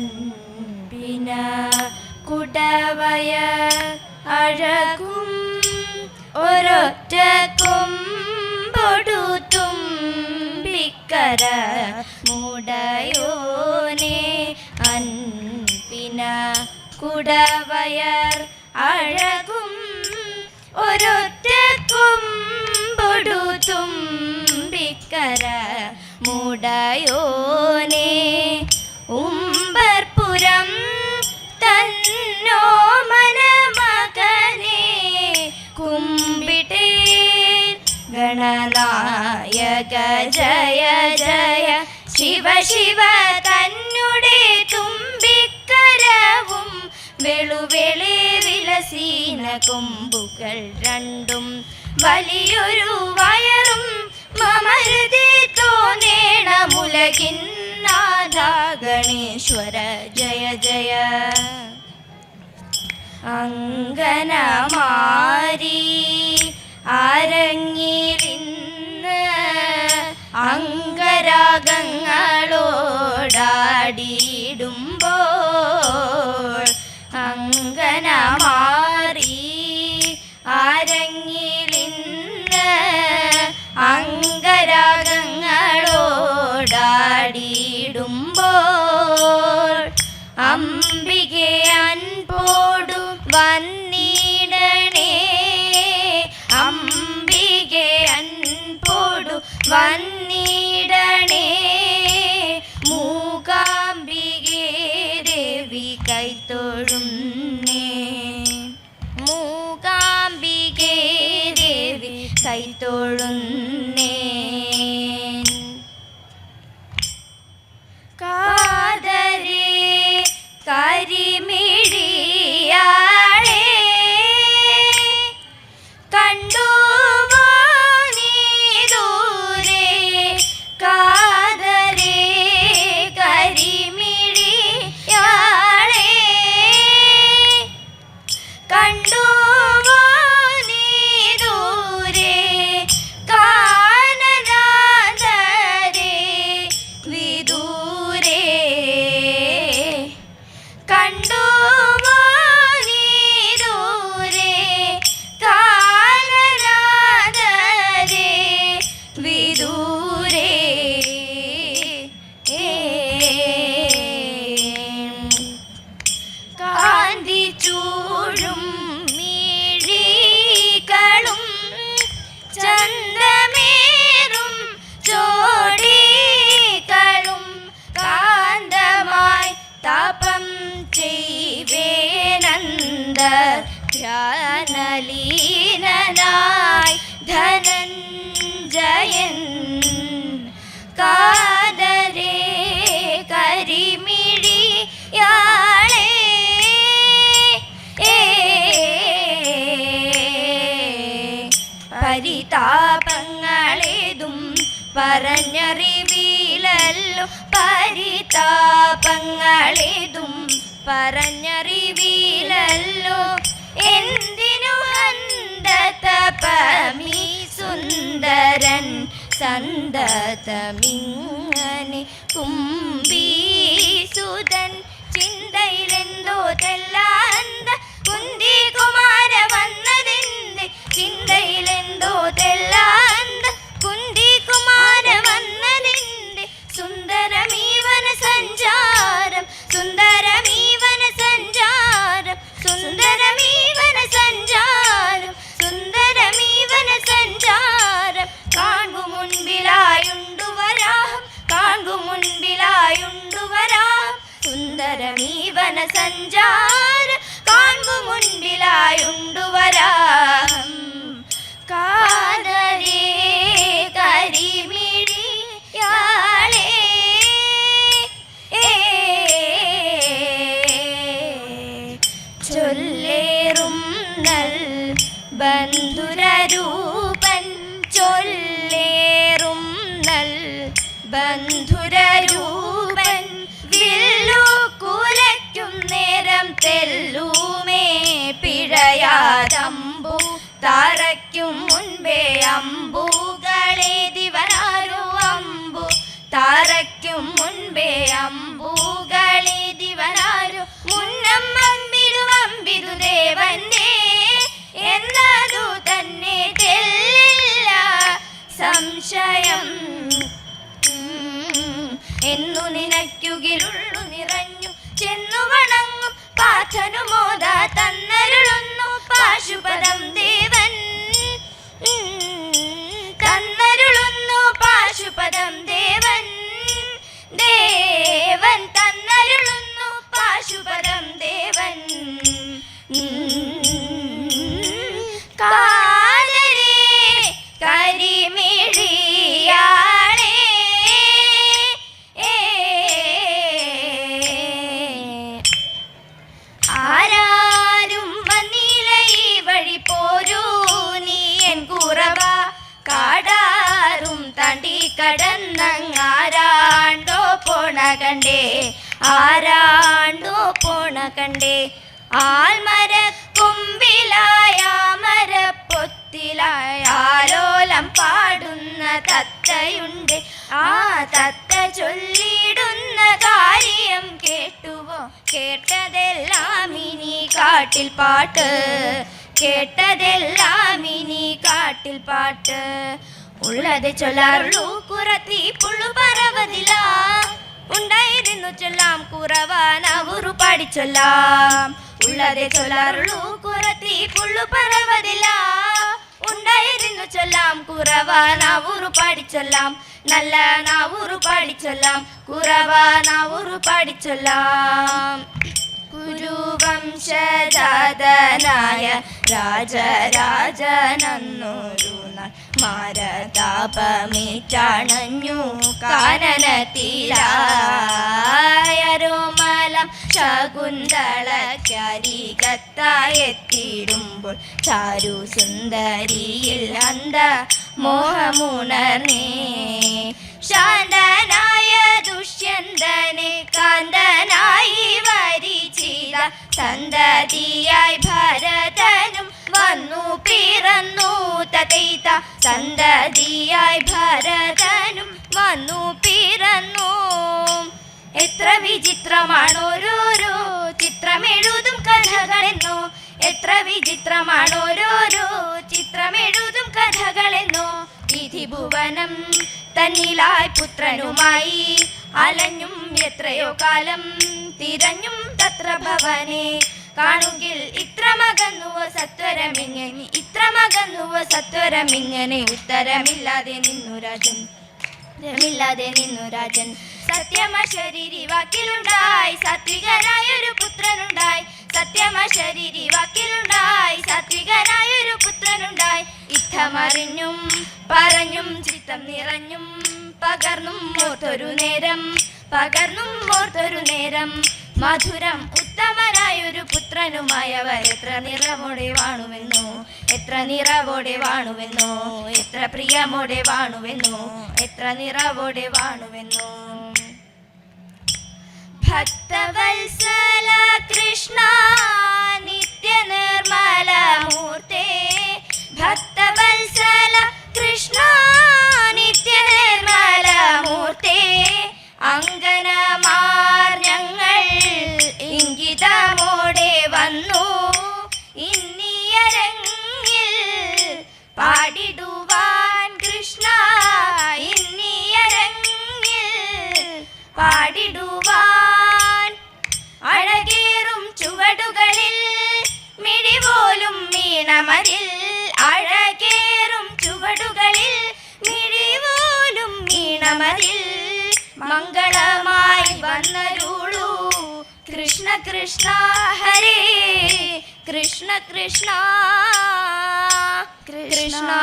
അൻപിന കുടവയ അഴകും ഒരൊറ്റ കൊമ്പൊടുത്തും പിക്കര മുടയോനെ അൻപിന കുടവയർ അഴകും ഒരൊറ്റ കൊമ്പൊടുത്തും പിക്കര മുടയോ ശിവ ശിവ തന്നെ തുമ്പിക്കരവും വെളുവെളി വിലസീന കൊമ്പുകൾ രണ്ടും വലിയൊരു വയറും മമഹൃദേ തോന്നേണമുലകിന്നാഥ ഗണേശ്വര ജയ ജയ. അങ്കനമാരി അരങ്ങിരിന്ന് അങ്ങ രാഗങ്ങളോടാടിയിടുമ്പോൾ അങ്കനമാ പറഞ്ഞറിവിയിലല്ലോ പരിതാപങ്ങളിതും. പറഞ്ഞറിവിയിലല്ലോ എന്തിനു ഹന്തതപമീ സുന്ദരൻ സന്തതമിങ്ങനെ കുമ്പീ തെല്ലൂമേ പിഴയാതമ്പു തറയ്ക്കും മുൻപേ അമ്പൂകളെ ദിവനാരു അമ്പു തറയ്ക്കും മുൻപേ അമ്പൂകളെ ദിവനാരു മുന്നം അമ്പിരു ദേവന്നേ എന്നതു തന്നെ തെല്ലില്ല സംശയം. എന്നു നിനയ്ക്കുകിരുള്ളു നിറഞ്ഞു പാഥനു തന്നരുളുന്നു പാശുപദം ദേവൻ. തന്നരുളുന്നു പാശുപദം ദേവൻ ദേവൻ തന്നരുളുന്നു പാശുപദം ദേവൻ തണ്ടി കടന്നങ്ങാരാണ്ടോ പോണ കണ്ടേ? ആരാണ്ടോ പോണ കണ്ടേ? ആൽമര കുമ്പിലായ മരപ്പൊത്തിലായ ആലോലം പാടുന്ന തത്തയുണ്ട്. ആ തത്ത ചൊല്ലിടുന്ന കാര്യം കേട്ടുവോ? കേട്ടതെല്ലാം ഇനി കാട്ടിൽ പാട്ട്. കേട്ടതെല്ലാം ഇനി കാട്ടിൽ പാട്ട്. ഉള്ളത് ചൊല്ലാറുള്ളൂ കുറത്തി പുള്ളു പറവതില്ല ഉണ്ടായിരുന്നു ചൊല്ലാം കുറവാനവറു പാടിച്ചൊല്ലാം ഉള്ളതെ ചൊല്ലാറുള്ളൂ കുറത്തി പുള്ളു പറവതില്ല ഉണ്ടായിരുന്നു ചൊല്ലാം കുറവാനാവൂറു പാടിച്ചൊല്ലാം നല്ല നാവൂറു പാടിച്ചൊല്ലാം കുറവാനാവൂറു പാടിച്ചൊല്ലാം കുരുവംശജാതനായ രാജരാജനന്നൊരു നാൾ മാരതാപമേറ്റാണഞ്ഞു കാനനത്തിലായരോമലം ശകുന്തളക്കരികത്തായെത്തിയിടുമ്പോൾ ചാരു സുന്ദരിയിൽ അന്ത മോഹമുണർന്നേ. ശാന്തനായ ദുഷ്യന്തനെ കാന്തനായി വരിച്ചിത സന്തതിയായി ഭരതനും വന്നു പിറന്നു. സന്തതിയായി ഭരതനും വന്നു പിറന്നു. എത്ര വിചിത്രമാണോരോരോ ചിത്രമെഴുതും കഥകളെന്നോ. എത്ര വിചിത്രമാണോരോരോ ചിത്രമെഴുതും കഥകളെന്നോ. വിധി ഭുവനം തന്നിലായി പുത്രനുമായി. അലഞ്ഞും എത്രയോ കാലം തിരഞ്ഞും തത്ര ഭവനെ. കാണുകിൽ ഇത്ര മകന്നുവോ സത്വരമിങ്ങനെ ഇത്ര മകന്നുവോ സത്വരമിങ്ങനെ. ഉത്തരമില്ലാതെ നിന്നു രാജൻ. ഉത്തരമില്ലാതെ നിന്നു രാജൻ. സത്യമശരീരി വാക്കിലുണ്ടായി. സാത്വികനായ ഒരു പുത്രനുണ്ടായി. സത്യമശരീരി വാക്കിലുണ്ടായി. സാത്വികനായ ഒരു പുത്രനുണ്ടായി. ഇത്തമറിഞ്ഞും പറഞ്ഞും ചിത്തം നിറഞ്ഞും പകർന്നും ഓർത്തൊരു നേരം. പകർന്നും ഓർത്തൊരു നേരം. മധുരം ഉത്തമനായൊരു പുത്രനുമായവർ എത്ര നിറവോടെ വാണുവെന്നു? എത്ര നിറവോടെ വാണുവെന്നോ? എത്ര പ്രിയമോടെ വാണുവെന്നോ? എത്ര നിറവോടെ വാണുവെന്നോ? ഭക്തവത്സല കൃഷ്ണ നിത്യ നിർമ്മല മൂർത്തേ ഭക്തവത്സല പാടിടുവാൻ കൃഷ്ണ ഇന്നിയരങ്ങിൽ പാടിടുവാൻ. അഴകേറും ചുവടുകളിൽ മിഴിപോലും വീണമതിൽ അഴകേറും ചുവടുകളിൽ മിഴിപോലും വീണമതിൽ മംഗളമായി വന്നരുളൂ. കൃഷ്ണ കൃഷ്ണ ഹരേ. കൃഷ്ണ കൃഷ്ണ. कृष्णा